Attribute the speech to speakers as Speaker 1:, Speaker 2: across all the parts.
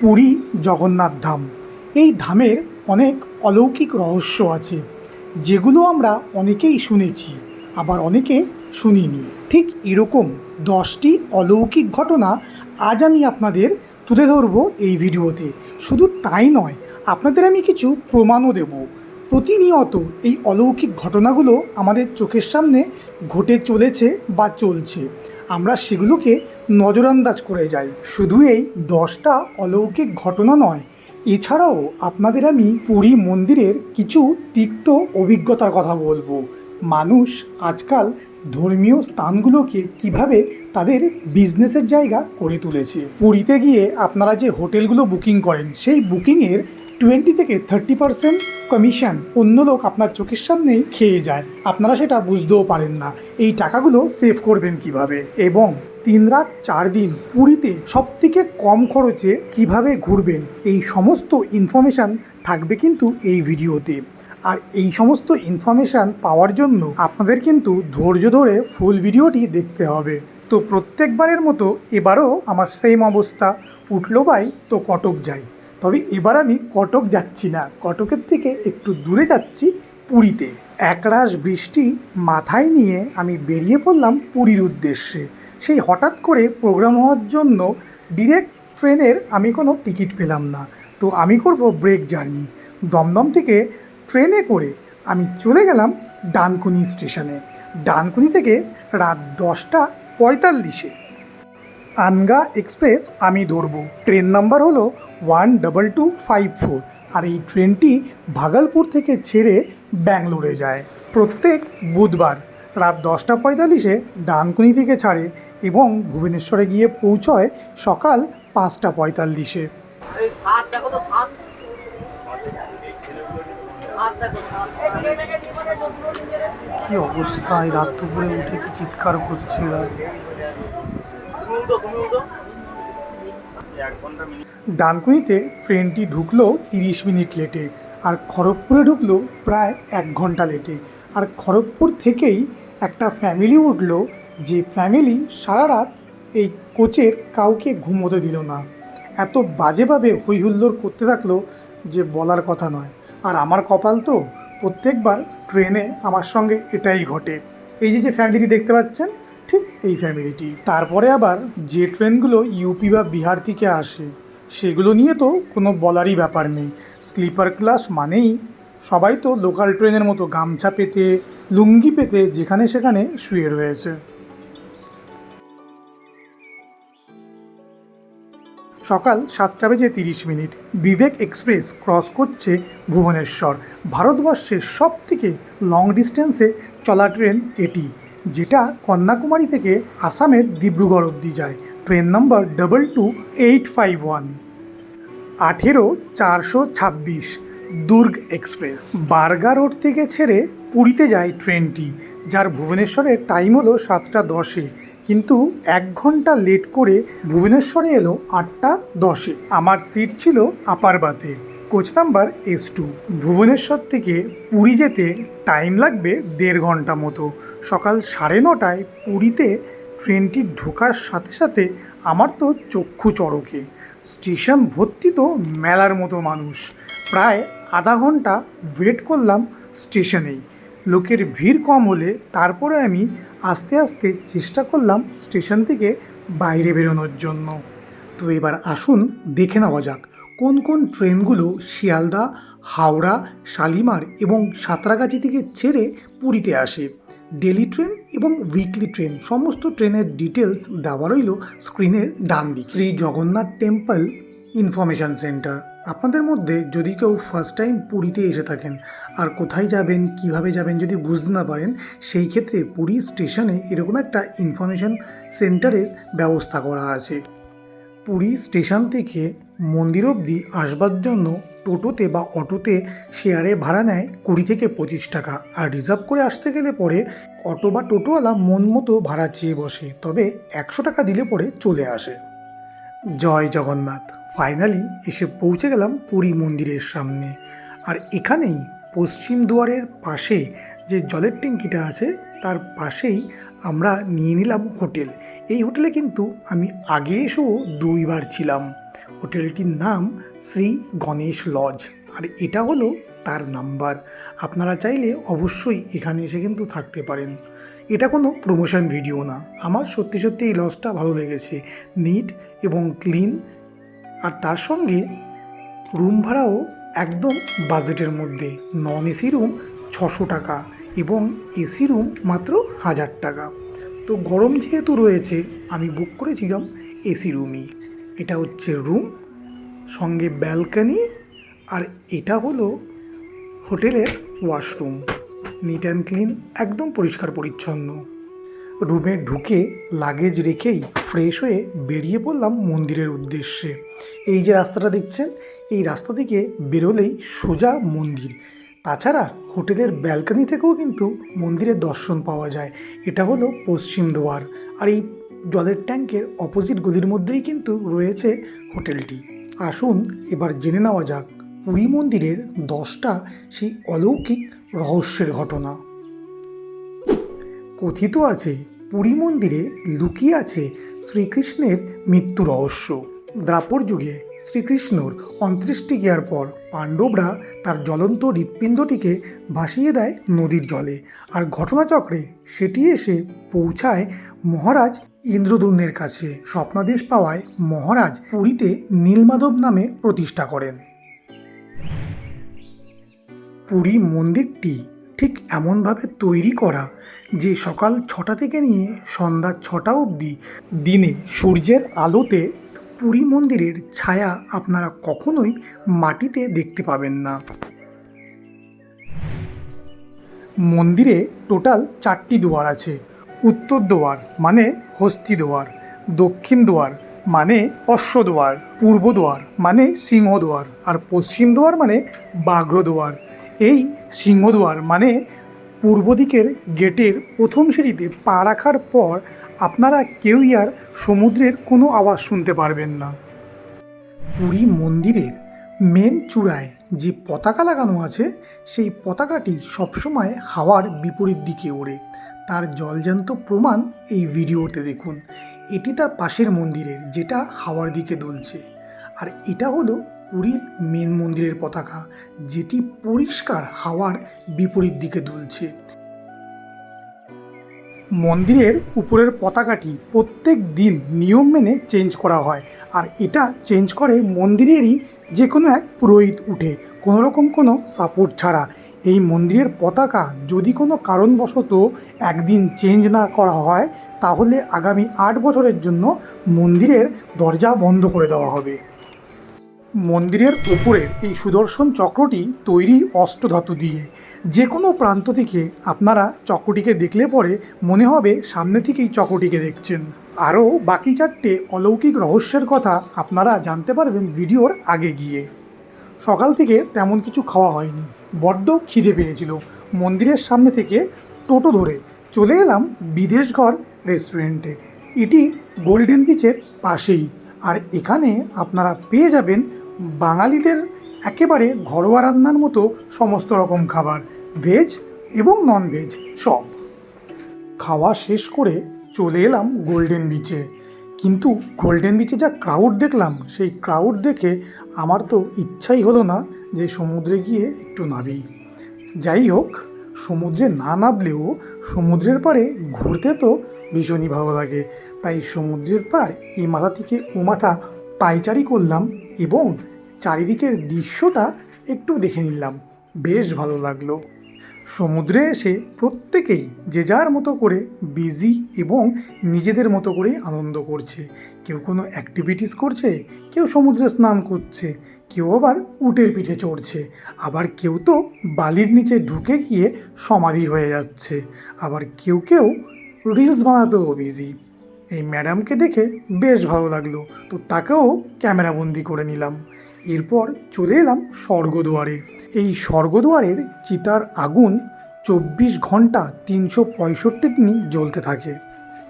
Speaker 1: পুরী জগন্নাথ ধাম। এই ধামের অনেক অলৌকিক রহস্য আছে, যেগুলো আমরা অনেকেই শুনেছি, আবার অনেকে শুনিনি। ঠিক এরকম দশটি অলৌকিক ঘটনা আজ আমি আপনাদের তুলে ধরবো এই ভিডিওতে। শুধু তাই নয়, আপনাদের আমি কিছু প্রমাণও দেব। প্রতিনিয়ত এই অলৌকিক ঘটনাগুলো আমাদের চোখের সামনে ঘটে চলেছে বা চলছে। আমরা সেগুলোকে নজরান্দাজ করে যাই। শুধু এই দশটা অলৌকিক ঘটনা নয়, এছাড়াও আপনাদের আমি পুরী মন্দিরের কিছু তিক্ত অভিজ্ঞতার কথা বলব। মানুষ আজকাল ধর্মীয় স্থানগুলোকে কীভাবে তাদের বিজনেসের জায়গা করে তুলেছে। পুরীতে গিয়ে আপনারা যে হোটেলগুলো বুকিং করেন, সেই বুকিংয়ের টোয়েন্টি থেকে থার্টি পার্সেন্ট কমিশন অন্য লোক আপনার চোখের সামনেই খেয়ে যায়। আপনারা সেটা বুঝতেও পারেন না। এই টাকাগুলো সেভ করবেন কীভাবে? এবং তিন রাত চার দিন পুরীতে সব থেকে কম খরচে কীভাবে ঘুরবেন? এই সমস্ত ইনফরমেশান থাকবে কিন্তু এই ভিডিওতে। আর এই সমস্ত ইনফরমেশান পাওয়ার জন্য আপনাদের কিন্তু ধৈর্য ধরে ফুল ভিডিওটি দেখতে হবে। তো প্রত্যেকবারের মতো এবারও আমার সেম অবস্থা। উঠল বাই তো কটক যাই। তবে এবার আমি কটক যাচ্ছি না। কটকের থেকে একটু দূরে যাচ্ছি পুরীতে। একরাশ বৃষ্টি মাথায় নিয়ে আমি বেরিয়ে পড়লাম পুরীর উদ্দেশ্যে। সেই হঠাৎ করে প্রোগ্রাম হওয়ার জন্য ডিরেক্ট ট্রেনের আমি কোনো টিকিট পেলাম না। তো আমি করব ব্রেক জার্নি। দমদম থেকে ট্রেনে করে আমি চলে গেলাম ডানকুনি স্টেশনে। ডানকুনি থেকে রাত দশটা পঁয়তাল্লিশে। আনগা এক্সপ্রেস আমি ধরবো। ট্রেন নাম্বার হলো one double two five four. আর এই ট্রেনটি ভাগলপুর থেকে ছেড়ে ব্যাঙ্গালোরে যায়। প্রত্যেক বুধবার রাত দশটা পঁয়তাল্লিশে ডানকুনি থেকে ছাড়ে এবং ভুবনেশ্বরে গিয়ে পৌঁছয় সকাল পাঁচটা পঁয়তাল্লিশে।
Speaker 2: এই সাত দেখো তো সাত। সাত দেখো সাত।
Speaker 1: কি অবস্থা? এই রাত দুপুরে উঠে কি চিৎকার করছে এরা? ডানকুনিতে ট্রেনটি ঢুকলো তিরিশ মিনিট লেটে আর খড়গপুরে ঢুকলো প্রায় এক ঘণ্টা লেটে। আর খড়গপুর থেকেই একটা ফ্যামিলি উঠল যে ফ্যামিলি সারা রাত এই কোচের কাউকে ঘুমোতে দিল না। এত বাজেভাবে হই হুল্লোড় করতে থাকল যে বলার কথা নয়। আর আমার কপাল তো প্রত্যেকবার ট্রেনে আমার সঙ্গে এটাই ঘটে। এই যে যে ফ্যামিলিটি দেখতে পাচ্ছেন ঠিক এই ফ্যামিলিটি তারপরে আবার যে ট্রেনগুলো ইউপি বা বিহার থেকে আসে, সেগুলো নিয়ে তো কোনো বলারই ব্যাপার নেই। স্লিপার ক্লাস মানেই সবাই তো লোকাল ট্রেনের মতো গামছা পেতে, লুঙ্গি পেতে যেখানে সেখানে শুয়ে রয়েছে। সকাল সাতটা বেজে তিরিশ মিনিট। বিবেক এক্সপ্রেস ক্রস করছে ভুবনেশ্বর। ভারতবর্ষের সব থেকে লং ডিস্টেন্সে চলা ট্রেন এটি। যেটা কন্যাকুমারী থেকে আসামের ডিব্রুগড় অবধি যায়। Train number double two eight five one আঠেরো চারশো ছাব্বিশ দুর্গ এক্সপ্রেস। বার্গা রোড থেকে ছেড়ে পুরীতে যায় ট্রেনটি, যার ভুবনেশ্বরের টাইম হলো সাতটা দশে। কিন্তু এক ঘণ্টা লেট করে ভুবনেশ্বরে এলো আটটা দশে। আমার সিট ছিল আপার বাতে। Coach number S two. Bhubaneswar থেকে পুরী যেতে টাইম লাগবে দেড় ঘণ্টা মতো। সকাল সাড়ে নটায় পুরীতে ট্রেনটি ঢোকার সাথে সাথে আমার তো চক্ষু চড়কে। স্টেশন ভর্তি তো মেলার মতো মানুষ। প্রায় আধা ঘণ্টা ওয়েট করলাম স্টেশনেই। লোকের ভিড় কম হলে তারপরে আমি আস্তে আস্তে চেষ্টা করলাম স্টেশন থেকে বাইরে বেরোনোর জন্য। তো এবার আসুন দেখে নেওয়া যাক। কোন কোন ট্রেনগুলো শিয়ালদা, হাওড়া, শালিমার এবং সাঁতরাগাছি থেকে ছেড়ে পুরীতে আসে? ডেলি ট্রেন এবং উইকলি ট্রেন সমস্ত ট্রেনের ডিটেলস দেওয়া রইল স্ক্রিনের ডান দিকে Shri Jagannath temple information centre. আপনাদের মধ্যে যদি কেউ ফার্স্ট টাইম পুরীতে এসে থাকেন, আর কোথায় যাবেন, কীভাবে যাবেন যদি বুঝতে না পারেন, সেই ক্ষেত্রে পুরী স্টেশনে এরকম একটা ইনফরমেশান সেন্টারের ব্যবস্থা করা আছে। পুরী স্টেশন থেকে মন্দির অবধি আসবার জন্য টোটোতে বা অটোতে শেয়ারে ভাড়া নেয় কুড়ি থেকে পঁচিশ টাকা। আর রিজার্ভ করে আসতে গেলে পরে অটো বা টোটোওয়ালা মন মতো ভাড়া চেয়ে বসে, তবে একশো টাকা দিলে পরে চলে আসে। জয় জগন্নাথ। ফাইনালি এসে পৌঁছে গেলাম পুরী মন্দিরের সামনে। আর এখানেই পশ্চিম দুয়ারের পাশে যে জলের ট্যাঙ্কিটা আছে, তার পাশেই আমরা নিয়ে নিলাম হোটেল। এই হোটেলে কিন্তু আমি আগে এসেও দুইবার ছিলাম। হোটেলটির নাম শ্রী গণেশ লজ। আর এটা হলো তার নাম্বার। আপনারা চাইলে অবশ্যই এখানে এসে কিন্তু থাকতে পারেন। এটা কোনো প্রমোশন ভিডিও না। আমার সত্যি সত্যি এই লজটা ভালো লেগেছে। নিট এবং ক্লিন আর তার সঙ্গে রুম ভাড়াও একদম বাজেটের মধ্যে। নন এসি রুম ছশো টাকা এবং এসি রুম মাত্র হাজার টাকা। তো গরম যেহেতু রয়েছে, আমি বুক করেছিলাম এসি রুমই এটা হচ্ছে রুম সঙ্গে ব্যালকানি আর এটা হলো হোটেলের ওয়াশরুম নিট অ্যান্ড ক্লিন একদম পরিষ্কার পরিচ্ছন্ন। রুমে ঢুকে লাগেজ রেখেই ফ্রেশ হয়ে বেরিয়ে পড়লাম মন্দিরের উদ্দেশ্যে। এই যে রাস্তাটা দেখছেন, এই রাস্তা থেকে বেরোলেই সোজা মন্দির। তাছাড়া হোটেলের ব্যালকনি থেকেও কিন্তু মন্দিরের দর্শন পাওয়া যায়। এটা হলো পশ্চিম দুয়ার, আর এই জলের ট্যাঙ্কের অপোজিট গলির মধ্যেই কিন্তু রয়েছে হোটেলটি। আসুন, এবার জেনে নেওয়া যাক পুরী মন্দিরের দশটা সেই অলৌকিক রহস্যের ঘটনা। কথিত আছে, পুরী মন্দিরে লুকিয়ে আছে শ্রীকৃষ্ণের মৃত্যু রহস্য। দ্রাপর যুগে শ্রীকৃষ্ণর অন্ত্যেষ্টি গিয়ার পর পাণ্ডবরা তার জ্বলন্ত হৃৎপিণ্ডটিকে ভাসিয়ে দেয় নদীর জলে। আর ঘটনাচক্রে সেটি এসে পৌঁছায় মহারাজ ইন্দ্রদ্যুম্নের কাছে স্বপ্নাদেশ পাওয়ায় মহারাজ পুরীতে নীলমাধব নামে প্রতিষ্ঠা করেন। পুরী মন্দিরটি ঠিক এমনভাবে তৈরি করা যে সকাল ছটা থেকে নিয়ে সন্ধ্যা ছটা অবধি দিনে সূর্যের আলোতে পুরী মন্দিরের ছায়া আপনারা কখনোই মাটিতে দেখতে পাবেন না। মন্দিরে টোটাল চারটি দুয়ার আছে। উত্তর দুয়ার মানে হস্তি দুয়ার, দক্ষিণ দুয়ার মানে অশ্ব দুয়ার, পূর্ব দুয়ার মানে সিংহদুয়ার আর পশ্চিম দুয়ার মানে বাঘ্র দুয়ার। এই সিংহদুয়ার মানে পূর্ব দিকের গেটের প্রথম সিঁড়িতে পা রাখার পর আপনারা কেউই আর সমুদ্রের কোনো আওয়াজ শুনতে পারবেন না। পুরী মন্দিরের মেন চূড়ায় যে পতাকা লাগানো আছে, সেই পতাকাটি সবসময় হাওয়ার বিপরীত দিকে ওড়ে। তার জলজান্ত প্রমাণ এই ভিডিওতে দেখুন। এটি তার পাশের মন্দিরের, যেটা হাওয়ার দিকে দুলছে। আর এটা হলো পুরীর মেন মন্দিরের পতাকা, যেটি পরিষ্কার হাওয়ার বিপরীত দিকে দুলছে। মন্দিরের উপরের পতাকাটি প্রত্যেক দিন নিয়ম মেনে চেঞ্জ করা হয়। আর এটা চেঞ্জ করে মন্দিরেরই যে কোনো এক পুরোহিত উঠে কোনো রকম কোনো সাপোর্ট ছাড়া। এই মন্দিরের পতাকা যদি কোনো কারণবশত একদিন চেঞ্জ না করা হয়, তাহলে আগামী আট বছরের জন্য মন্দিরের দরজা বন্ধ করে দেওয়া হবে। মন্দিরের উপরের এই সুদর্শন চক্রটি তৈরি অষ্টধাতু দিয়ে। যে কোনো প্রান্ত থেকে আপনারা চক্রটিকে দেখলে পরে মনে হবে সামনে থেকেই চক্রটিকে দেখছেন। আরও বাকি চারটে অলৌকিক রহস্যের কথা আপনারা জানতে পারবেন ভিডিওর আগে গিয়ে। সকাল থেকে তেমন কিছু খাওয়া হয়নি। বড্ড খিদে পেয়েছিল। মন্দিরের সামনে থেকে টোটো ধরে চলে এলাম বিদেশঘর রেস্টুরেন্টে। এটি গোল্ডেন বিচের পাশেই। আর এখানে আপনারা পেয়ে যাবেন বাঙালিদের একেবারে ঘরোয়া রান্নার মতো সমস্ত রকম খাবার ভেজ এবং নন ভেজ সব। খাওয়া শেষ করে চলে এলাম গোল্ডেন বিচে কিন্তু গোল্ডেন বিচে যা ক্রাউড দেখলাম, সেই ক্রাউড দেখে আমার তো ইচ্ছাই হলো না যে সমুদ্রে গিয়ে একটু নাবি যাই হোক, সমুদ্রে না নাবলেও সমুদ্রের পাড়ে ঘুরতে তো ভীষণই ভালো লাগে। তাই সমুদ্রের পাড় এই মাথা থেকে ও মাথা পাইচারি করলাম এবং চারিদিকের দৃশ্যটা একটু দেখে নিলাম। বেশ ভালো লাগল। সমুদ্রে এসে প্রত্যেকেই যে যার মতো করে বিজি এবং নিজেদের মতো করে আনন্দ করছে। কেউ কোনো অ্যাক্টিভিটিস করছে, কেউ সমুদ্রে স্নান করছে, কেউ আবার উটের পিঠে চড়ছে। আবার কেউ তো বালির নিচে ঢুকে গিয়ে সমাধি হয়ে যাচ্ছে। আবার কেউ কেউ রিলস বানাতেও বিজি এই ম্যাডামকে দেখে বেশ ভালো লাগল। তো তাকেও ক্যামেরাবন্দি করে নিলাম। এরপর চলে এলাম স্বর্গদুয়ারে। এই স্বর্গদুয়ারের চিতার আগুন চব্বিশ ঘণ্টা তিনশো পঁয়ষট্টি দিনই জ্বলতে থাকে।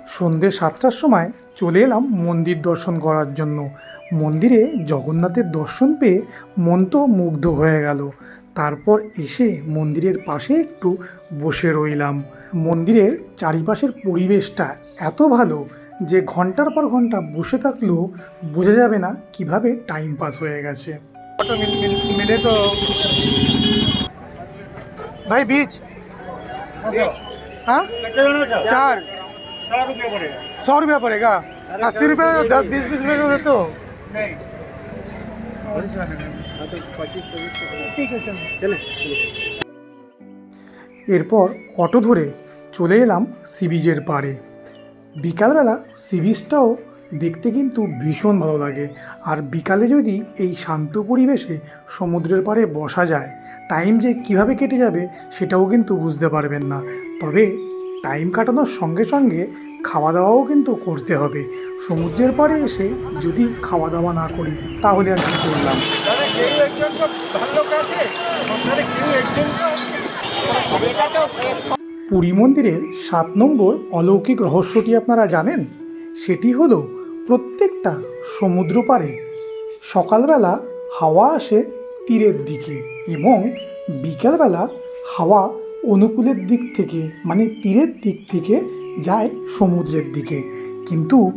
Speaker 1: সন্ধ্যে সাতটার সময় চলে এলাম মন্দির দর্শন করার জন্য। মন্দিরে জগন্নাথের দর্শন পেয়ে মন তো মুগ্ধ হয়ে গেল। তারপর এসে মন্দিরের পাশে একটু বসে রইলাম। মন্দিরের চারিপাশের পরিবেশটা এত ভালো যে ঘন্টার পর ঘন্টা বসে থাকলেও বোঝা যাবে না কিভাবে টাইম পাস হয়ে গেছে অটো মিলে তো भाई बीच हाँ चार सौ रुपया पड़ेगा अस्सी रुपये दस बीस बीस रुपये दे तो ठीक है चलो এরপর অটো ধরে চলে এলাম সি বিচের পাড়ে বিকালবেলা সি বিচটাও দেখতে কিন্তু ভীষণ ভালো লাগে। আর বিকালে যদি এই শান্ত পরিবেশে সমুদ্রের পাড়ে বসা যায় টাইম যে কীভাবে কেটে যাবে সেটাও কিন্তু বুঝতে পারবেন না। তবে টাইম কাটানোর সঙ্গে সঙ্গে খাওয়া দাওয়াও কিন্তু করতে হবে। সমুদ্রের পাড়ে এসে যদি খাওয়া দাওয়া না করি তাহলে আর কি করলাম? পুরী মন্দিরের সাত নম্বর অলৌকিক রহস্যটি আপনারা জানেন? সেটি হলো প্রত্যেকটা সমুদ্র পাড়ে সকালবেলা হাওয়া আসে তীরের দিকে এবং বিকালবেলা হাওয়া অনুকূলের দিক থেকে মানে তীরের দিক থেকে যায় সমুদ্রের দিকে। কিন্তু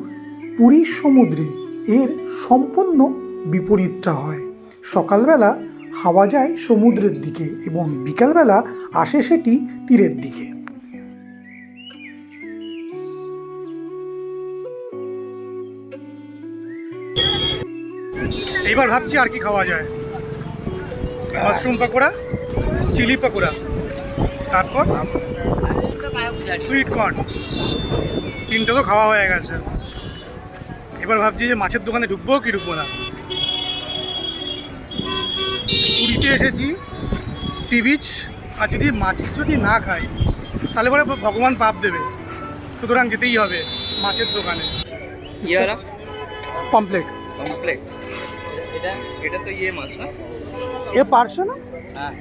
Speaker 1: পুরীর সমুদ্রে এর সম্পূর্ণ বিপরীতটা হয়। সকালবেলা হাওয়া যায় সমুদ্রের দিকে এবং বিকালবেলা আসে সেটি তীরের দিকে। এবার ভাবছি আর কি খাওয়া যায়। মাশরুম পাকোড়া চিলি পাকোড়া তারপর সুইট কর্ন তিনটে তো খাওয়া হয়ে গেছে। এবার ভাবছি যে মাছের দোকানে ঢুকবো কি ঢুকবো না। পুরীতে এসেছি সি বিচ আর যদি মাছ যদি না খাই তাহলে পরে ভগবান পাপ দেবে। সুতরাং যেতেই হবে মাছের দোকানে। পমপ্লেট
Speaker 3: পমপ্লেট এটা এটা তো ইয়ে মাছ না
Speaker 1: এ পারছে না
Speaker 3: হ্যাঁ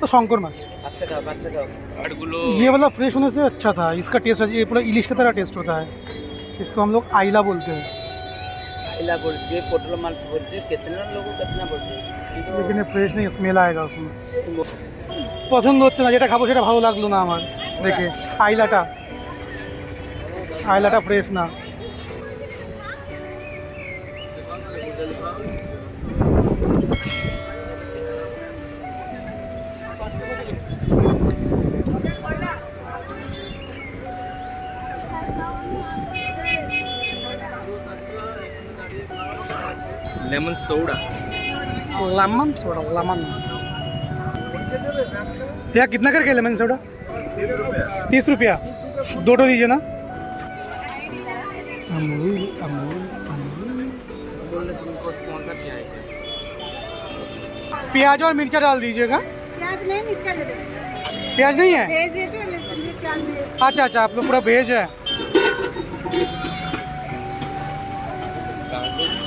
Speaker 1: তো শঙ্কর মাছ
Speaker 3: আচ্ছা খাও আচ্ছা খাও আটগুলো
Speaker 1: ये वाला फ्रेश होने से अच्छा था इसका टेस्ट ये पूरा इलिश की तरह टेस्ट होता है इसको हम लोग आइला बोलते हैं
Speaker 3: इला बोलते हैं पोटल माल बोलते हैं कितना लोगों को कितना बोलते हैं
Speaker 1: लेकिन ये फ्रेश नहीं स्मेल आएगा उसमें পছন্দ হচ্ছে না যেটা খাবো সেটা ভালো লাগলো না আমার দেখে আইলাটা আইলাটা ফ্রেশ না
Speaker 3: सोडा
Speaker 1: लेमन सोडा लेमन भैया कितना करके लेमन सोडा तीस रुपया। दो टो दीजिए ना। अमूल अमूल
Speaker 3: है
Speaker 1: प्याज और मिर्चा डाल दीजिएगा।
Speaker 4: प्याज नहीं मिर्चा
Speaker 1: प्याज नहीं है?
Speaker 4: भेज देते लेकिन ये प्याज नहीं
Speaker 1: अच्छा अच्छा आप लोग पूरा भेज है।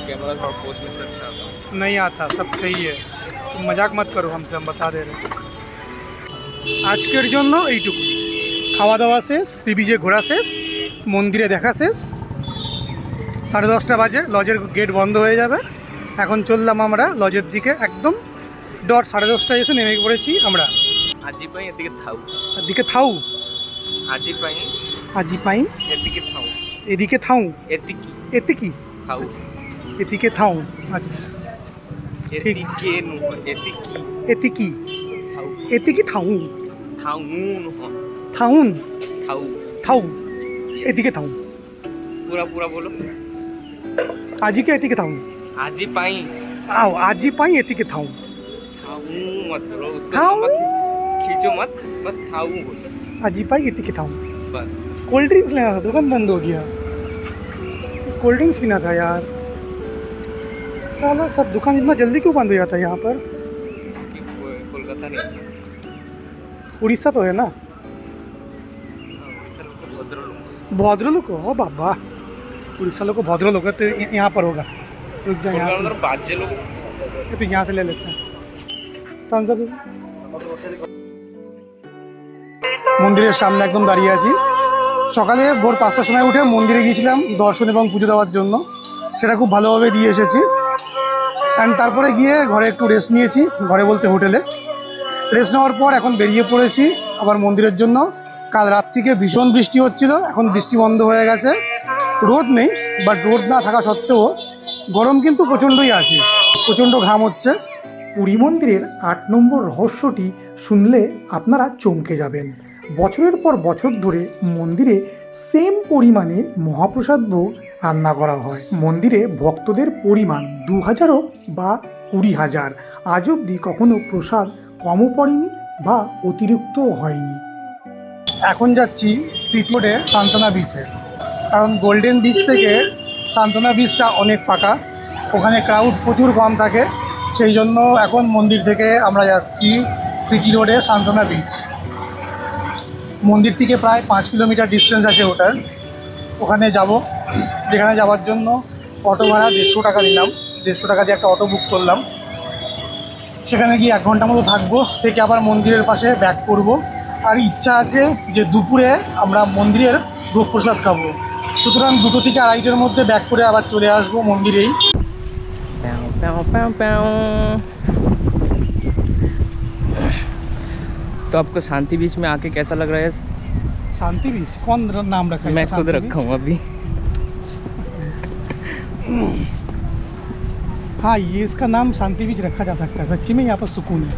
Speaker 3: कैमरा का पोस्ट में अच्छा आता
Speaker 1: नहीं आता सब सही है तुम मजाक मत करो हमसे हम बता दे रहे हैं আজকের জন্য এইটুকু খাওয়া দাওয়া শেষ সি বিচে ঘোরা শেষ মন্দিরে দেখা শেষ সাড়ে দশটা বাজে লজের গেট বন্ধ হয়ে যাবে এখন চললাম আমরা লজের দিকে একদম ডট সাড়ে দশটায় এসে নেমে পড়েছি আমরা
Speaker 3: আজি পাই এদিকে থাও
Speaker 1: আর দিকে থাউ
Speaker 3: আজি পাই
Speaker 1: আজি পাইন
Speaker 3: এদিকে থাও
Speaker 1: এদিকে থাউ
Speaker 3: এদিকে
Speaker 1: এতে কি
Speaker 3: থাও
Speaker 1: এদিকে থাউ আচ্ছা
Speaker 3: এদিকে নু এদিকে
Speaker 1: এতে কি
Speaker 3: থাও
Speaker 1: এতে কি থাউ
Speaker 3: থাও নু নু
Speaker 1: থাউন
Speaker 3: থাও
Speaker 1: থাউ এদিকে থাউ
Speaker 3: पूरा पूरा बोलो
Speaker 1: আজিকে এদিকে থাউ
Speaker 3: আজি पाई
Speaker 1: आओ আজি পাই এদিকে থাউ
Speaker 3: थाऊ मत बोलो उसको
Speaker 1: थाऊ।
Speaker 3: लंबा खी- खींचो मत बस थाऊ बोलो
Speaker 1: আজি পাই এদিকে থাউ
Speaker 3: बस
Speaker 1: कोल्ड ड्रिंक्स लेना था दुकान बंद हो गया कोल्ड ड्रिंक्स पीना था यार साला सब दुकान इतना जल्दी क्यों बंद हो जाता है यहाँ पर
Speaker 3: कि को- कोलकाता नहीं है
Speaker 1: उड़ीसा तो है ना
Speaker 3: सर भद्रलोक
Speaker 1: भद्रलोक हो बाबा उड़ीसा लोग को भद्रलोक है तो य- यहाँ पर होगा रुक जाए यहाँ से
Speaker 3: কলকাতার বাজে লোক
Speaker 1: ये तो यहाँ से ले लेते हैं थम्स अप মন্দিরের সামনে একদম দাঁড়িয়ে আছি সকালে ভোর পাঁচটার সময় উঠে মন্দিরে গিয়েছিলাম দর্শন এবং পুজো দেওয়ার জন্য সেটা খুব ভালোভাবে দিয়ে এসেছি অ্যান্ড তারপরে গিয়ে ঘরে একটু রেস্ট নিয়েছি, ঘরে বলতে হোটেলে। রেস্ট নেওয়ার পর এখন বেরিয়ে পড়েছি আবার মন্দিরের জন্য। কাল রাত থেকে ভীষণ বৃষ্টি হচ্ছিল, এখন বৃষ্টি বন্ধ হয়ে গেছে। রোদ নেই বাট রোদ না থাকা সত্ত্বেও গরম কিন্তু প্রচণ্ডই আছে, প্রচণ্ড ঘাম হচ্ছে। পুরী মন্দিরের আট নম্বর রহস্যটি শুনলে আপনারা চমকে যাবেন। বছরের পর বছর ধরে মন্দিরে সেম পরিমাণে মহাপ্রসাদ ভোগ রান্না করা হয়। মন্দিরে ভক্তদের পরিমাণ দু হাজারও বা কুড়ি হাজার আজ অবধি কখনো প্রসাদ কমও পড়েনি বা অতিরিক্তও হয়নি। এখন যাচ্ছি সিটি রোডে সান্তনা বিচে কারণ গোল্ডেন বিচ থেকে সান্তনা বিচটা অনেক ফাঁকা। ওখানে ক্রাউড প্রচুর কম থাকে। সেই জন্য এখন মন্দির থেকে আমরা যাচ্ছি সিটি রোডে সান্তনা বিচ মন্দির থেকে প্রায় পাঁচ কিলোমিটার ডিস্টেন্স আছে ওটার। ওখানে যাব যেখানে যাওয়ার জন্য অটো ভাড়া দেড়শো টাকা নিলাম দেড়শো টাকা দিয়ে একটা অটো বুক করলাম সেখানে গিয়ে এক ঘন্টা মতো থাকবো থেকে আবার মন্দিরের পাশে ব্যাক করব আর ইচ্ছা আছে যে দুপুরে আমরা মন্দিরের ভোগ প্রসাদ খাবো সুতরাং দুটো থেকে আড়াইটের মধ্যে ব্যাক করে আবার চলে আসবো মন্দিরেই
Speaker 3: प्याऊ प्याऊ प्याऊ प्याऊ तो आपको शांति बीच में आके कैसा लग रहा है
Speaker 1: शांति बीच कौन नाम रखा है
Speaker 3: मैं खुद रखा हूँ अभी।
Speaker 1: हाँ ये इसका नाम शांति बीच रखा जा सकता है सच्ची में यहाँ पर सुकून है।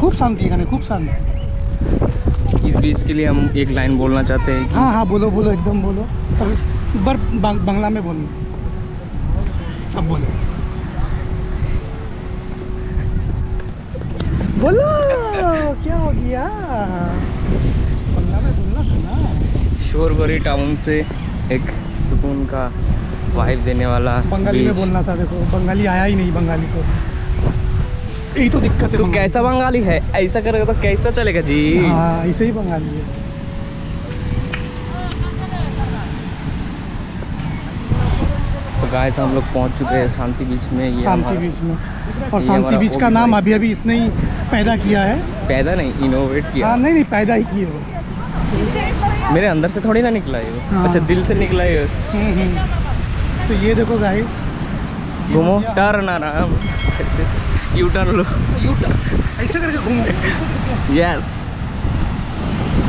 Speaker 1: खूब शांति है खूब शांति।
Speaker 3: इस बीच के लिए हम एक लाइन बोलना चाहते हैं कि
Speaker 1: हाँ हाँ बोलो बोलो एकदम बोलो। पर बर बांग- बांग्ला में बोलो अब बोलो। बोलो! क्या हो गया? बांग्ला में बोलना था ना?
Speaker 3: शोरगोरी टाउन से एक सुकून का वाइब देने वाला
Speaker 1: बंगाली में बोलना था देखो बंगाली आया ही नहीं बंगाली को। यही तो दिक्कत है
Speaker 3: तो कैसा बंगाली है? ऐसा करेगा तो कैसा चलेगा जी।
Speaker 1: हाँ ऐसे ही बंगाली है।
Speaker 3: तो गाइस हम लोग पहुँच चुके हैं शांति बीच में। ये
Speaker 1: शांति बीच में। और शांति बीच का नाम अभी अभी इसने ही पैदा किया है।
Speaker 3: पैदा नहीं इनोवेट किया।
Speaker 1: हाँ नहीं नहीं पैदा ही किए वो।
Speaker 3: मेरे अंदर से थोड़ी ना निकला ये।
Speaker 1: हाँ।
Speaker 3: अच्छा दिल से निकला ये।
Speaker 1: हम्म, हम्म। तो ये देखो गाइस
Speaker 3: घूमो। टर्न आराम ऐसे। यू टर्न लो
Speaker 1: ऐसे करके घूमो।
Speaker 3: यस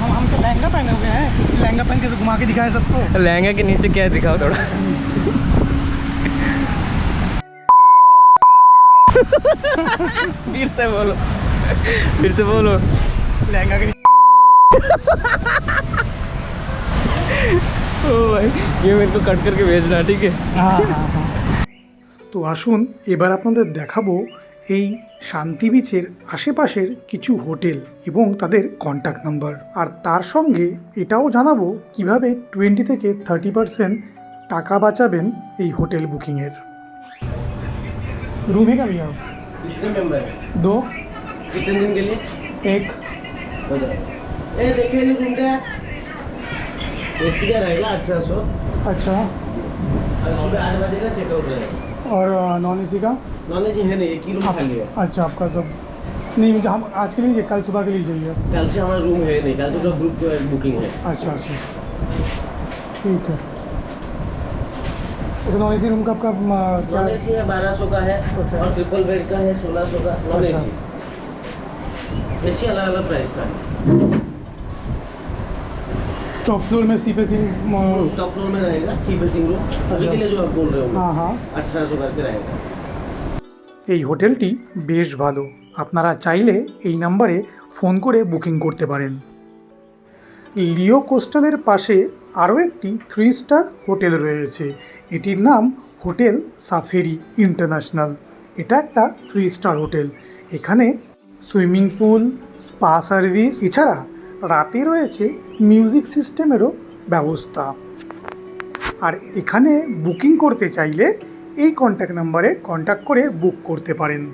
Speaker 1: हम हम तो लहंगा पहने हुए हैं। लहंगा पहन के घुमा के दिखाए सबको।
Speaker 3: लहंगे के नीचे क्या दिखाओ थोड़ा। फिर से बोलो। फिर से बोलो
Speaker 1: लहंगा के
Speaker 3: ओ भाई ये मेरे को कट करके भेजना ठीक है
Speaker 1: হ্যাঁ হ্যাঁ হ্যাঁ তো আসুন এবার আপনাদের দেখাবো এই শান্তি বিচের আশেপাশের কিছু হোটেল এবং তাদের কন্ট্যাক্ট নাম্বার আর তার সঙ্গে এটাও জানাবো কিভাবে টোয়েন্টি থেকে থার্টি পার্সেন্ট টাকা বাঁচাবেন এই হোটেল বুকিংয়ের रूम है क्या भैया
Speaker 2: कितने मेंबर है
Speaker 1: दो
Speaker 2: कितने दिन के लिए?
Speaker 1: एक।
Speaker 2: हो जाएगा ए देखिए नहीं रूम का। एसी का रहेगा अठारह सौ।
Speaker 1: अच्छा।
Speaker 2: सुबह आठ बजे का चेकआउट रहेगा।
Speaker 1: और नॉन ए सी का?
Speaker 2: नॉन एसी है नहीं एक ही रूम खाली है।
Speaker 1: अच्छा आपका सब। नहीं मुझे हम आज के लिए कल सुबह के लिए चाहिए।
Speaker 2: कल से हमारा रूम है नहीं कल से तो ग्रुप बुकिंग है।
Speaker 1: अच्छा अच्छा। ठीक है। अच्छा नॉन एसी रूम का आपका क्या
Speaker 2: नॉन एसी है बारह सौ का है और ट्रिपल बेड का है सोलह सौ का। नॉन
Speaker 1: अच्छा।
Speaker 2: एसी एसी अलग अलग प्राइस का है
Speaker 1: टॉप फ्लोर में सी पे सिंह म,
Speaker 2: टॉप फ्लोर में रहेगा सी बेसिंग रूम अभी के लिए जो आप बोल रहे हो
Speaker 1: हाँ हाँ
Speaker 2: अठारह सौ करके रहेगा
Speaker 1: এই হোটেলটি বেশ ভালো আপনারা চাইলে এই নাম্বারে ফোন করে বুকিং করতে পারেন লিও কোস্টালের পাশে আরও একটি থ্রি স্টার হোটেল রয়েছে এটির নাম হোটেল সাফেরি ইন্টারন্যাশনাল এটা একটা থ্রি স্টার হোটেল এখানে সুইমিং পুল, স্পা সার্ভিস, এছাড়া রাতে রয়েছে মিউজিক সিস্টেমেরও ব্যবস্থা। আর এখানে বুকিং করতে চাইলে এই কন্ট্যাক্ট নাম্বারে কন্ট্যাক্ট করে বুক করতে পারেন।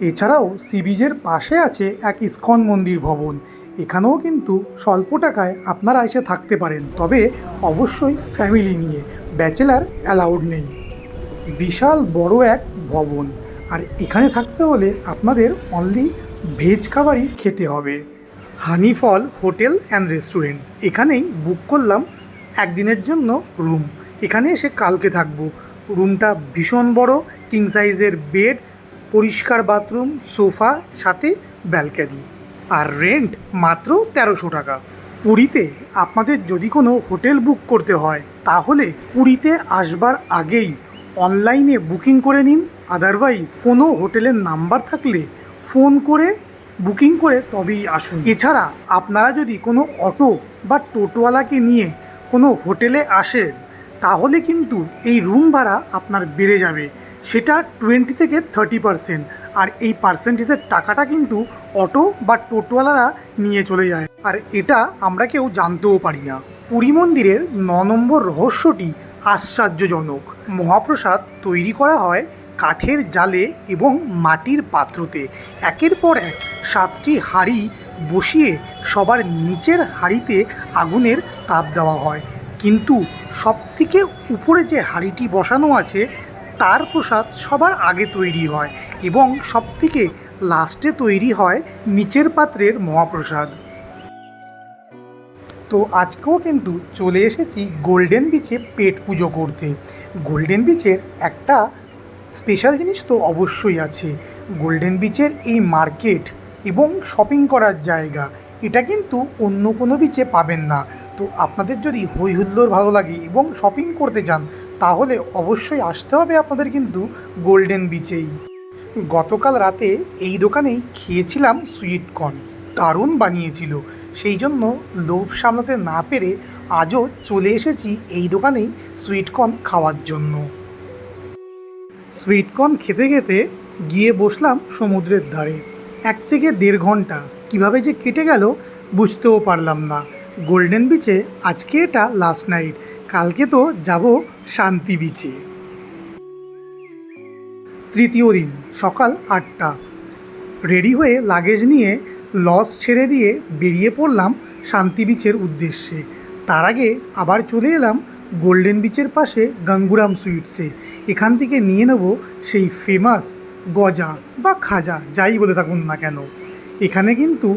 Speaker 1: এছাড়াও সি বিচের পাশে আছে এক ইস্কন মন্দির ভবন। এখানেও কিন্তু স্বল্প টাকায় আপনারা এসে থাকতে পারেন, তবে অবশ্যই ফ্যামিলি নিয়ে। ব্যাচেলার অ্যালাউড নেই। বিশাল বড় এক ভবন। আর এখানে থাকতে হলে আপনাদের অনলি ভেজ খাবারই খেতে হবে। হানিফল হোটেল অ্যান্ড রেস্টুরেন্ট এখানেই বুক করলাম একদিনের জন্য রুম এখানে এসে কালকে থাকব। রুমটা ভীষণ বড় কিং সাইজের বেড পরিষ্কার বাথরুম সোফা সাথে ব্যালকানি আর রেন্ট মাত্র তেরোশো টাকা। পুরীতে আপনাদের যদি কোনো হোটেল বুক করতে হয়, তাহলে পুরীতে আসবার আগেই অনলাইনে বুকিং করে নিন। আদারওয়াইজ কোনো হোটেলের নাম্বার থাকলে ফোন করে, বুকিং করে তবেই আসুন। এছাড়া আপনারা যদি কোনো অটো বা টোটোওয়ালাকে নিয়ে কোনো হোটেলে আসেন, তাহলে কিন্তু এই রুম ভাড়া আপনার বেড়ে যাবে। সেটা টোয়েন্টি থেকে থার্টি পার্সেন্ট আর এই পার্সেন্টেজের টাকাটা কিন্তু অটো বা টোটোওয়ালারা নিয়ে চলে যায়। আর এটা আমরা কেউ জানতেও পারি না। পুরী মন্দিরের ন নম্বর রহস্যটি আশ্চর্যজনক। মহাপ্রসাদ তৈরি করা হয় কাঠের জালে এবং মাটির পাত্রতে একের পর এক সাতটি হাঁড়ি বসিয়ে সবার নিচের হাঁড়িতে আগুনের তাপ দেওয়া হয়। কিন্তু সবথেকে উপরে যে হাঁড়িটি বসানো আছে, তার প্রসাদ সবার আগে তৈরি হয় এবং সবথেকে লাস্টে তৈরি হয় নিচের পাত্রের মহাপ্রসাদ। তো আজকেও কিন্তু চলে এসেছি গোল্ডেন বিচে পেট পুজো করতে। গোল্ডেন বিচের একটা স্পেশাল জিনিস তো অবশ্যই আছে। গোল্ডেন বিচের এই মার্কেট এবং শপিং করার জায়গা, এটা কিন্তু অন্য কোনো বিচে পাবেন না। তো আপনাদের যদি হই হুল্লোড় ভালো লাগে এবং শপিং করতে চান, তাহলে অবশ্যই আসতে হবে আপনাদের কিন্তু গোল্ডেন বিচেই গতকাল রাতে এই দোকানেই খেয়েছিলাম সুইটকর্ন দারুণ বানিয়েছিল। সেই জন্য লোভ সামলাতে না পেরে আজও চলে এসেছি এই দোকানেই সুইটকর্ন খাওয়ার জন্য। সুইট কর্ন খেতে খেতে গিয়ে বসলাম সমুদ্রের ধারে। এক থেকে দেড় ঘণ্টা। কীভাবে যে কেটে গেল বুঝতেও পারলাম না। গোল্ডেন বিচে আজকে এটা লাস্ট নাইট কালকে তো যাব শান্তি বিচে। তৃতীয় দিন, সকাল আটটা। রেডি হয়ে লাগেজ নিয়ে লস ছেড়ে দিয়ে বেরিয়ে পড়লাম শান্তি বিচের উদ্দেশ্যে। তার আগে আবার চলে এলাম গোল্ডেন বিচের পাশে গঙ্গুরাম সুইটসে এখান থেকে নিয়ে নেব সেই ফেমাস গজা বা খাজা যাই বলে থাকুন না কেন। এখানে কিন্তু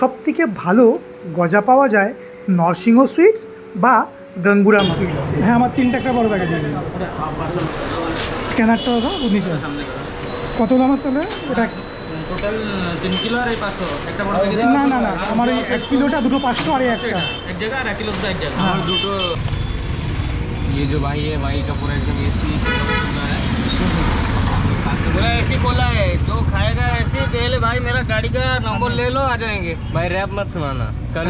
Speaker 1: সবথেকে ভালো গজা পাওয়া যায় নরসিংহ সুইটস বা গঙ্গুরাম সুইটস হ্যাঁ আমার তিনটা একটা বড় প্যাকেট দিয়ে স্ক্যানারটা দাও নিচে কত দামের তাহলে? এটা
Speaker 5: টোটাল তিন কিলো আর এই পাঁচশো। একটা বড়
Speaker 1: না না না আমার এই এক কিলোটা দুটো পাঁচশো আর একটা।
Speaker 5: এক জায়গা আর এক কিলো দুটো এক জায়গা। আমার দুটো ये जो भाई है भाई का पूरा एकदम एसी पूरा एसी खोला है। जो खाएगा ऐसे पहले भाई मेरा गाड़ी का नंबर ले लो आ जाएँगे। भाई रैप मत सुनाना। कल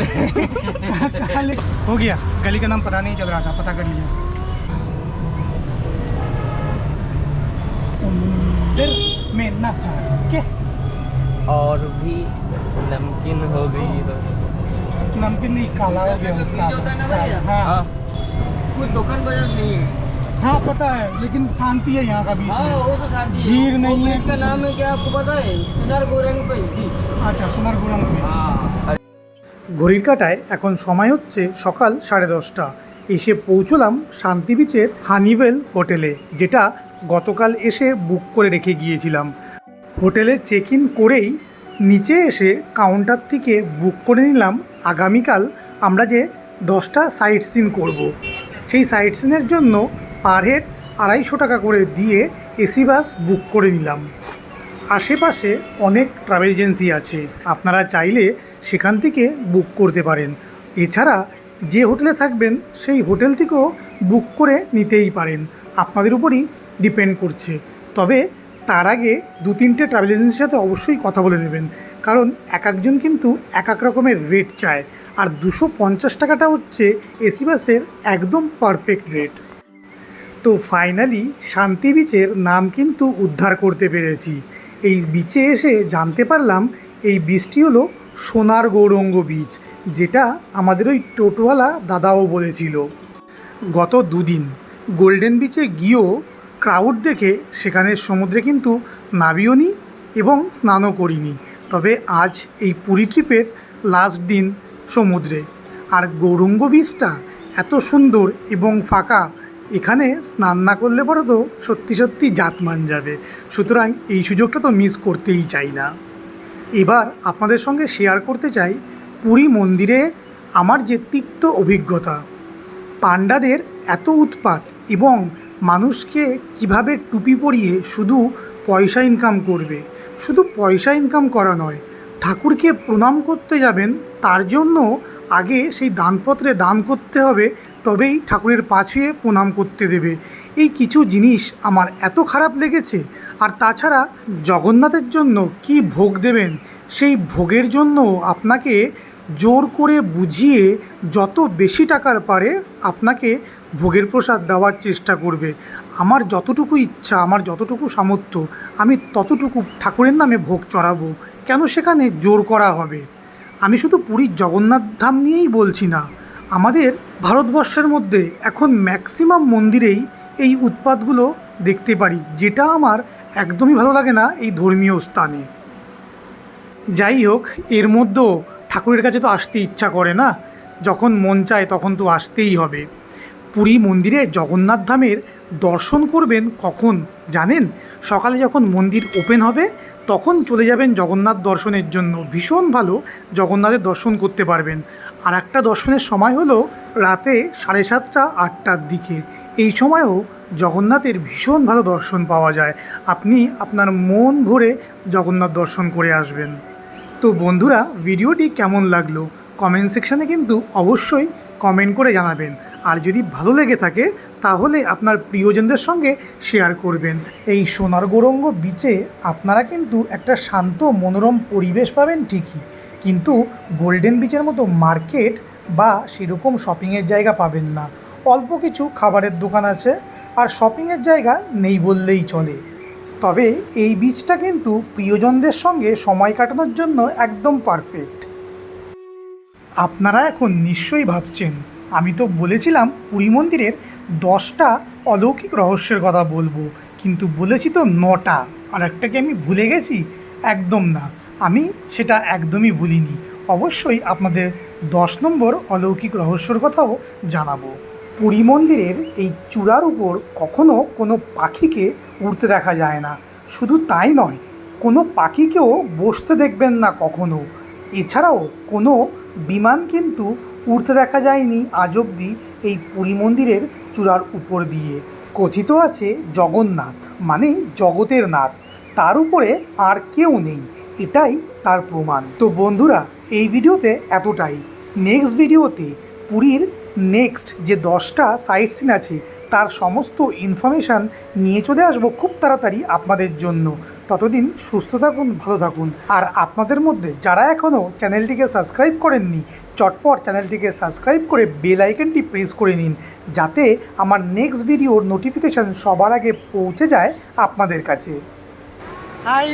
Speaker 1: हो गया। गली का नाम पता नहीं चल रहा था पता कर लिया। समुंदर में के
Speaker 5: और भी नमकीन हो गई।
Speaker 1: नमकीन नहीं काला हो गया हाँ।
Speaker 5: कोई दुकान बाजार नहीं है
Speaker 1: हाँ पता है लेकिन शांति है यहाँ का बीच
Speaker 5: हाँ
Speaker 1: में
Speaker 5: वो तो शांति है।
Speaker 1: भीड़
Speaker 5: वो
Speaker 1: नहीं है,
Speaker 5: बीच का
Speaker 1: कुछ
Speaker 5: नाम है क्या आपको पता है सिनार गोरंग पे
Speaker 1: আচ্ছা সোনার গোড়াম
Speaker 5: हाँ
Speaker 1: ঘড়ির কাটায় এখন সময় হচ্ছে সকাল সাড়ে দশটা এসে পৌঁছলাম শান্তি বিচের হানিভেল হোটেলে যেটা গতকাল এসে বুক করে রেখে গিয়েছিলাম হোটেলে চেক ইন করেই নিচে এসে কাউন্টার থেকে বুক করে নিলাম আগামীকাল আমরা যে দশটা সাইট সিন করব। সেই সাইট সিনের জন্য পার হেড আড়াইশো টাকা করে দিয়ে এসি বাস বুক করে নিলাম। আশেপাশে অনেক ট্রাভেল এজেন্সি আছে। আপনারা চাইলে সেখান থেকে বুক করতে পারেন। এছাড়া যে হোটেলে থাকবেন, সেই হোটেল থেকেও বুক করে নিতেই পারেন। আপনাদের উপরই ডিপেন্ড করছে। তবে তার আগে দু তিনটে ট্রাভেল এজেন্সির সাথে অবশ্যই কথা বলে নেবেন। কারণ এক একজন কিন্তু এক এক রকমের রেট চায়। আর দুশো পঞ্চাশ টাকাটা হচ্ছে এসি বাসের একদম পারফেক্ট রেট তো ফাইনালি শান্তি বিচের নাম কিন্তু উদ্ধার করতে পেরেছি। এই বিচে এসে জানতে পারলাম এই বীজটি হলো সোনার গৌরঙ্গ বীজ যেটা আমাদের ওই টোটোওয়ালা দাদাও বলেছিল। গত দুদিন গোল্ডেন বিচে গিয়েও ক্রাউড দেখে সেখানে সমুদ্রে কিন্তু নাবিও এবং স্নানও করিনি। তবে আজ এই পুরী ট্রিপের লাস্ট দিন সমুদ্রে। আর গৌরঙ্গ বীজটা এত সুন্দর এবং ফাঁকা, এখানে স্নান না করলে পরে তো সত্যি সত্যি জাতমান যাবে। সুতরাং এই সুযোগটা তো মিস করতেই চাই না। এবার আপনাদের সঙ্গে শেয়ার করতে চাই পুরী মন্দিরে আমার যে তিক্ত অভিজ্ঞতা। পাণ্ডাদের এত উৎপাত এবং মানুষকে কীভাবে টুপি পরিয়ে শুধু পয়সা ইনকাম করবে। শুধু পয়সা ইনকাম করা নয়, ঠাকুরকে প্রণাম করতে যাবেন তার জন্য আগে সেই দানপত্রে দান করতে হবে, তবেই ঠাকুরের পা ছুঁয়ে প্রণাম করতে দেবে। এই কিছু জিনিস আমার এত খারাপ লেগেছে, আর তাছাড়া জগন্নাথের জন্য কি ভোগ দেবেন, সেই ভোগের জন্য আপনাকে জোর করে বুঝিয়ে যত বেশি টাকার পারে আপনাকে ভোগের প্রসাদ দেওয়ার চেষ্টা করবে। আমার যতটুকু ইচ্ছা, আমার যতটুকু সামর্থ্য, আমি ততটুকু ঠাকুরের নামে ভোগ চড়াবো। কেন সেখানে জোর করা হবে? আমি শুধু পুরীর জগন্নাথ ধাম নিয়েই বলছি না, আমাদের ভারতবর্ষের মধ্যে এখন ম্যাক্সিমাম মন্দিরেই এই উৎপাতগুলো দেখতে পারি, যেটা আমার একদমই ভালো লাগে না এই ধর্মীয় স্থানে। যাই হোক, এর মধ্যেও ঠাকুরের কাছে তো আসতে ইচ্ছা করে না, যখন মন চায় তখন তো আসতেই হবে। পুরী মন্দিরে জগন্নাথ ধামের দর্শন করবেন কখন জানেন? সকালে যখন মন্দির ওপেন হবে তখন চলে যাবেন জগন্নাথ দর্শনের জন্য। ভীষণ ভালো জগন্নাথের দর্শন করতে পারবেন। আর একটা দর্শনের সময় হলো রাতে সাড়ে সাতটা, আটটার দিকে। এই সময়ও জগন্নাথের ভীষণ ভালো দর্শন পাওয়া যায়। আপনি আপনার মন ভরে জগন্নাথ দর্শন করে আসবেন। তো বন্ধুরা, ভিডিওটি কেমন লাগল? কমেন্ট সেকশানে কিন্তু অবশ্যই কমেন্ট করে জানাবেন। আর যদি ভালো লেগে থাকে তাহলে আপনার প্রিয়জনদের সঙ্গে শেয়ার করবেন। এই সোনার গৌরঙ্গ বিচে আপনারা কিন্তু একটা শান্ত, মনোরম পরিবেশ পাবেন ঠিকই। কিন্তু গোল্ডেন বিচের মতো মার্কেট বা সেরকম শপিংয়ের জায়গা পাবেন না। অল্প কিছু খাবারের দোকান আছে আর শপিংয়ের জায়গা নেই বললেই চলে। তবে এই বীজটা কিন্তু প্রিয়জনদের সঙ্গে সময় কাটানোর জন্য একদম পারফেক্ট আপনারা এখন নিশ্চয়ই ভাবছেন, আমি তো বলেছিলাম পুরী মন্দিরের দশটা অলৌকিক রহস্যের কথা বলব। কিন্তু বলেছি তো নটা। আর একটা কি আমি ভুলে গেছি? একদম না। আমি সেটা একদমই ভুলিনি। অবশ্যই আপনাদের দশ নম্বর অলৌকিক রহস্যর কথাও জানাব। পুরী মন্দিরের এই চূড়ার উপর কখনো কোনো পাখিকে উড়তে দেখা যায় না। শুধু তাই নয়, কোনো পাখিকেও বসতে দেখবেন না কখনো। এছাড়াও কোনো বিমান কিন্তু উড়তে দেখা যায়নি আজ অবধি এই পুরী মন্দিরের চূড়ার উপর দিয়ে। কথিত আছে জগন্নাথ মানে জগতের নাথ। তার উপরে আর কেউ নেই, এটাই তার প্রমাণ। তো বন্ধুরা, এই ভিডিওতে এতটাই। নেক্সট ভিডিওতে পুরীর নেক্সট যে দশটা সাইট সিন আছে তার সমস্ত ইনফরমেশান নিয়ে চলে আসব খুব তাড়াতাড়ি আপনাদের জন্য। ততদিন সুস্থ থাকুন, ভালো থাকুন। আর আপনাদের মধ্যে যারা এখনও চ্যানেলটিকে সাবস্ক্রাইব করেননি, চটপট চ্যানেলটিকে সাবস্ক্রাইব করে বেল আইকনটি প্রেস করে নিন, যাতে আমার নেক্সট ভিডিওর নোটিফিকেশান সবার আগে পৌঁছে যায় আপনাদের কাছে। হাই